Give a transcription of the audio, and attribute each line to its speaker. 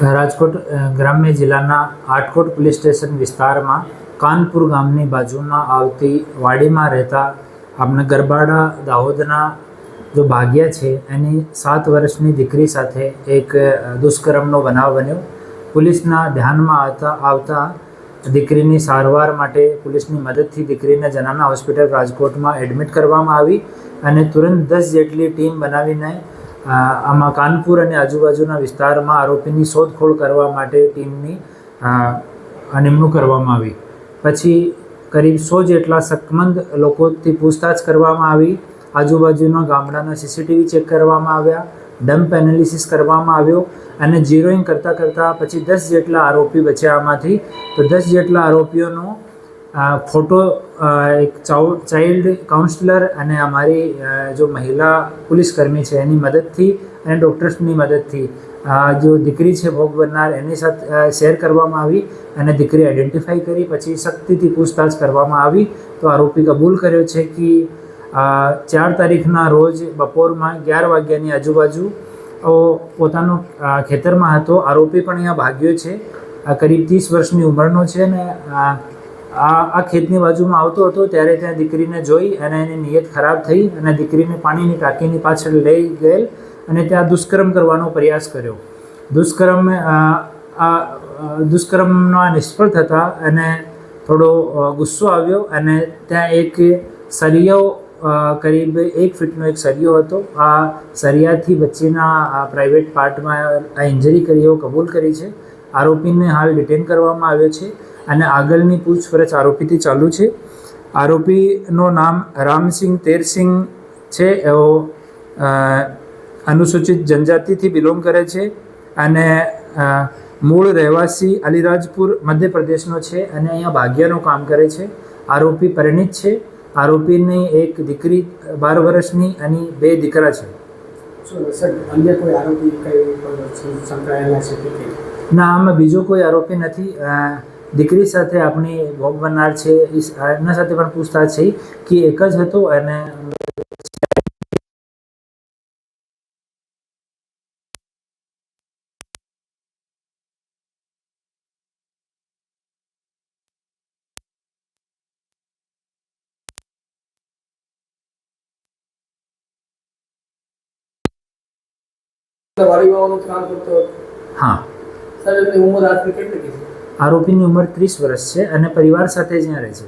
Speaker 1: રાજકોટ ગ્રામ્ય જિલ્લાના Atkot police station વિસ્તારમાં કાનપુર ગામની બાજુમાં આવતી વાડીમાં રહેતા આપણા ગરબાડા દાહોદના જો ભાગ્યા છે, એની સાત વર્ષની દીકરી સાથે એક દુષ્કર્મનો બનાવ બન્યો. પોલીસના ધ્યાનમાં આવતા આવતા દીકરીની સારવાર માટે પોલીસની મદદથી દીકરીને જનાના હોસ્પિટલ રાજકોટમાં એડમિટ કરવામાં આવી અને તુરંત દસ જેટલી ટીમ બનાવીને આમાં કાનપુર અને આજુબાજુના વિસ્તારમાં આરોપીની શોધખોળ કરવા માટે ટીમની નિમણૂક કરવામાં આવી. પછી કરીબ સો જેટલા શકમંદ લોકોથી પૂછતાછ કરવામાં આવી. આજુબાજુના ગામડાના સીસીટીવી ચેક કરવામાં આવ્યા, ડમ્પ એનાલિસિસ કરવામાં આવ્યો અને ઝીરોઈંગ કરતાં કરતાં પછી દસ જેટલા આરોપી બચ્યા આમાંથી. તો દસ જેટલા આરોપીઓનો ફોટો એક ચાઇલ્ડ કાઉન્સલર અને અમારી જો મહિલા પોલીસકર્મી છે, એની મદદથી અને ડૉક્ટર્સની મદદથી આ જો દીકરી છે ભોગ બનનાર, એની સાથે શેર કરવામાં આવી અને દીકરી આઈડેન્ટિફાઈ કરી, પછી સખ્તીથી પૂછતાછ કરવામાં આવી, તો આરોપી કબૂલ કર્યો છે કે ચાર તારીખના રોજ બપોરમાં અગિયાર વાગ્યાની આજુબાજુ પોતાનો ખેતરમાં હતો. આરોપી પણ અહીંયા ભાગ્યો છે. આ કરીબ ત્રીસ વર્ષની ઉંમરનો છે ને આ આ ખેતની બાજુમાં આવતો હતો ત્યારે ત્યાં દીકરીને જોઈ અને એની નિયત ખરાબ થઈ અને દીકરીને પાણીની ટાંકીની પાછળ લઈ ગયેલ અને ત્યાં દુષ્કર્મ કરવાનો પ્રયાસ કર્યો. દુષ્કર્મ આ દુષ્કર્મમાં નિષ્ફળ થતાં એને થોડો ગુસ્સો આવ્યો અને ત્યાં એક સરિયો કરીબ એક ફીટનો એક સરિયો હતો. આ સરિયાથી બચ્ચીના પ્રાઇવેટ પાર્ટમાં આ ઇન્જરી કરી એવો કબૂલ કરી છે. આરોપીને હાલ ડિટેન કરવામાં આવ્યો છે. અને આગળની પૂછપરછ આરોપીથી ચાલુ છે. આરોપીનું નામ રામસિંહ તેરસિંહ છે. એવો અનુસૂચિત જનજાતિથી બિલોંગ કરે છે અને મૂળ રહેવાસી અલીરાજપુર મધ્યપ્રદેશનો છે અને અહીંયા ભાગ્યનું કામ કરે છે. આરોપી પરિણિત છે. આરોપીની એક દીકરી બાર વર્ષની અને બે દીકરા છે.
Speaker 2: અન્ય કોઈ આરોપી સંકળાયેલા છે
Speaker 1: ના આમાં બીજો કોઈ આરોપી નથી. દીકરી સાથે આપણી ભોગ બનનાર છે એમના સાથે પણ પૂછતાછ છે કે એક જ હતો અને
Speaker 2: કામ કરતો
Speaker 1: હા.
Speaker 2: સર એમની ઉંમર આશરે કેટલી છે?
Speaker 1: આરોપીની ઉંમર ત્રીસ વર્ષ છે અને પરિવાર સાથે જ્યાં રહે છે.